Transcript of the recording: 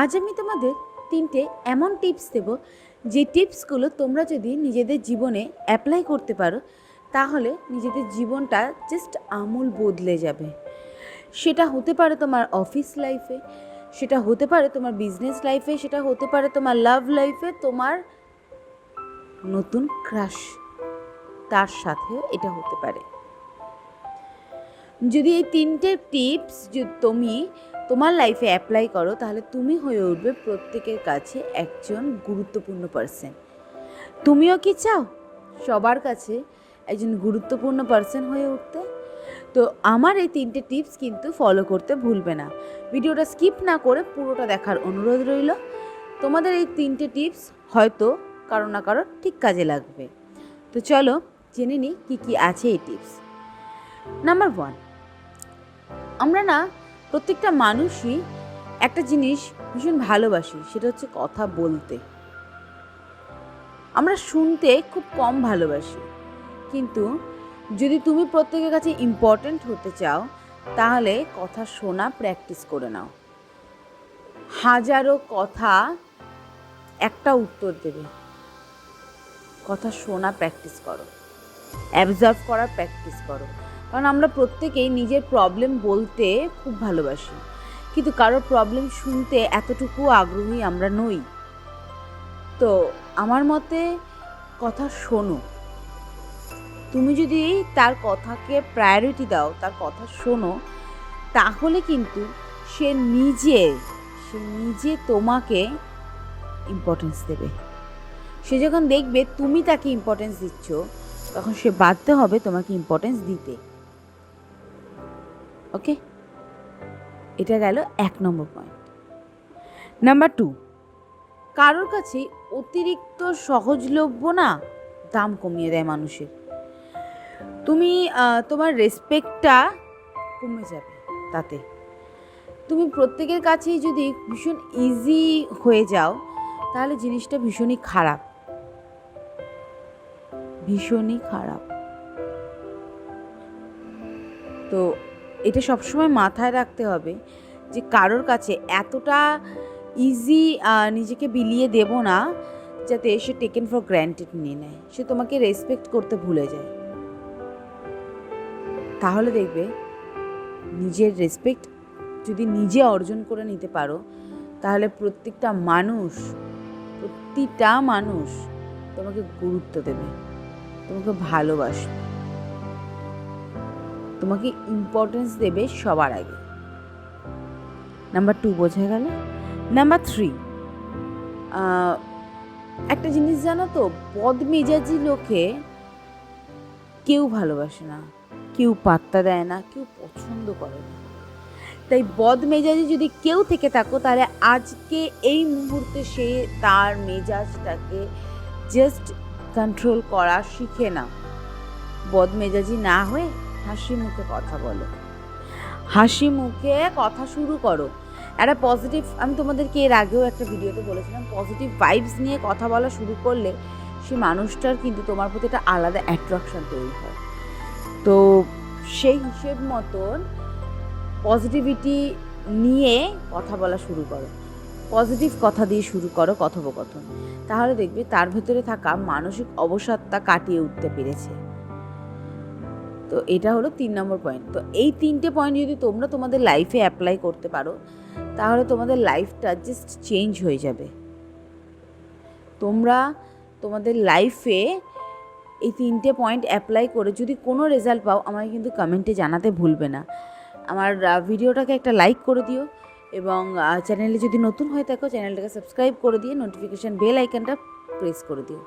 আজ আমি তোমাদের তিনটে এমন টিপস দেব, যে টিপসগুলো তোমরা যদি নিজেদের জীবনে অ্যাপ্লাই করতে পারো, তাহলে নিজেদের জীবনটা জাস্ট আমূল বদলে যাবে। সেটা হতে পারে তোমার অফিস লাইফে সেটা হতে পারে তোমার বিজনেস লাইফে সেটা হতে পারে তোমার লাভ লাইফে তোমার নতুন ক্রাশ তার সাথে এটা হতে পারে। যদি এই তিনটে টিপস যদি তুমি তোমার লাইফে অ্যাপ্লাই করো, তাহলে তুমি হয়ে উঠবে প্রত্যেকের কাছে একজন গুরুত্বপূর্ণ পার্সন তুমিও কি চাও? সবার কাছে একজন গুরুত্বপূর্ণ পার্সন হয়ে উঠতে? তো আমার এই তিনটে টিপস কিন্তু ফলো করতে ভুলবে না। ভিডিওটা স্কিপ না করে পুরোটা দেখার অনুরোধ রইল। তোমাদের এই তিনটে টিপস হয়তো কারও না কারও ঠিক কাজে লাগবে। তো চলো জেনে নিই কী কী আছে এই টিপস নাম্বার ওয়ান আমরা না প্রত্যেকটা মানুষই একটা জিনিস ভীষণ ভালোবাসি, সেটা হচ্ছে কথা বলতে। আমরা শুনতে খুব কম ভালোবাসি, কিন্তু যদি তুমি প্রত্যেকের কাছে ইম্পর্ট্যান্ট হতে চাও, তাহলে কথা শোনা প্র্যাকটিস করে নাও। হাজারো কথা একটা উত্তর দেবে। কথা শোনা প্র্যাকটিস করো। অ্যাবজার্ভ করার প্র্যাকটিস করো। কারণ আমরা প্রত্যেকেই নিজের প্রবলেম বলতে খুব ভালোবাসি। কিন্তু কারোর প্রবলেম শুনতে এতটুকু আগ্রহী আমরা নই। তো আমার মতে কথা শোনো। তুমি যদি তার কথাকে প্রায়োরিটি দাও, তার কথা শোনো, তাহলে কিন্তু সে নিজে সে নিজে তোমাকে ইম্পর্টেন্স দেবে। সে যখন দেখবে তুমি তাকে ইম্পর্টেন্স দিচ্ছ, তখন সে বাধ্য হবে তোমাকে ইম্পর্টেন্স দিতে। ওকে? এটা গেল এক নম্বর পয়েন্ট নাম্বার টু কারোর কাছে অতিরিক্ত সহজলভ্য না, দাম কমিয়ে দেয় মানুষের। তুমি তোমার রেসপেক্টটা কমে যাবে তাতে। তুমি প্রত্যেকের কাছেই যদি ভীষণ ইজি হয়ে যাও, তাহলে জিনিসটা ভীষণই খারাপ। ভীষণই খারাপ। তো এটা সবসময় মাথায় রাখতে হবে যে কারোর কাছে এতটা ইজি নিজেকে বিলিয়ে দেব না যাতে সে টেকেন ফর গ্র্যান্টেড নিয়ে নেয়। সে তোমাকে রেসপেক্ট করতে ভুলে যায়। তাহলে দেখবে নিজের রেসপেক্ট যদি নিজে অর্জন করে নিতে পারো, তাহলে প্রত্যেকটা মানুষ, প্রতিটা মানুষ তোমাকে গুরুত্ব দেবে, তোমাকে ভালোবাসবে। তোমাকে ইম্পর্টেন্স দেবে সবার আগে। নাম্বার টু বোঝা গেল। নাম্বার থ্রি একটা জিনিস জানো তো, বদমেজাজি লোকে কেউ ভালোবাসে না, কেউ পাত্তা দেয় না, কেউ পছন্দ করে না। তাই বদ বদমেজাজি যদি কেউ থেকে থাকো, তাহলে আজকে এই মুহূর্তে সে তার মেজাজটাকে জাস্ট কন্ট্রোল করা শিখে না বদমেজাজি না হয়ে হাসি মুখে কথা বলো। হাসি মুখে কথা শুরু করো। একটা পজিটিভ আমি তোমাদেরকে এর আগেও একটা ভিডিওতে বলেছিলাম পজিটিভ ভাইবস নিয়ে কথা বলা শুরু করলে সে মানুষটার কিন্তু তোমার প্রতি একটা আলাদা অ্যাট্রাকশন তৈরি হয়। তো সেই হিসেব মতন পজিটিভিটি নিয়ে কথা বলা শুরু করো। পজিটিভ কথা দিয়ে শুরু করো কথোপকথন। তাহলে দেখবে তার ভেতরে থাকা মানসিক অবসাদটা কাটিয়ে উঠতে পেরেছে। তো এটা হলো তিন নম্বর পয়েন্ট তো এই তিনটে পয়েন্ট যদি তোমরা তোমাদের লাইফে অ্যাপ্লাই করতে পারো, তাহলে তোমাদের লাইফটা জাস্ট চেঞ্জ হয়ে যাবে। তোমরা তোমাদের লাইফে এই তিনটে পয়েন্ট অ্যাপ্লাই করে যদি কোনো রেজাল্ট পাও, আমাকে কিন্তু কমেন্টে জানাতে ভুলবে না। আমার ভিডিওটাকে একটা লাইক করে দিও এবং চ্যানেলে যদি নতুন হয়ে থাকো চ্যানেলটাকে সাবস্ক্রাইব করে দিয়ে নোটিফিকেশান বেল আইকনটা প্রেস করে দিও।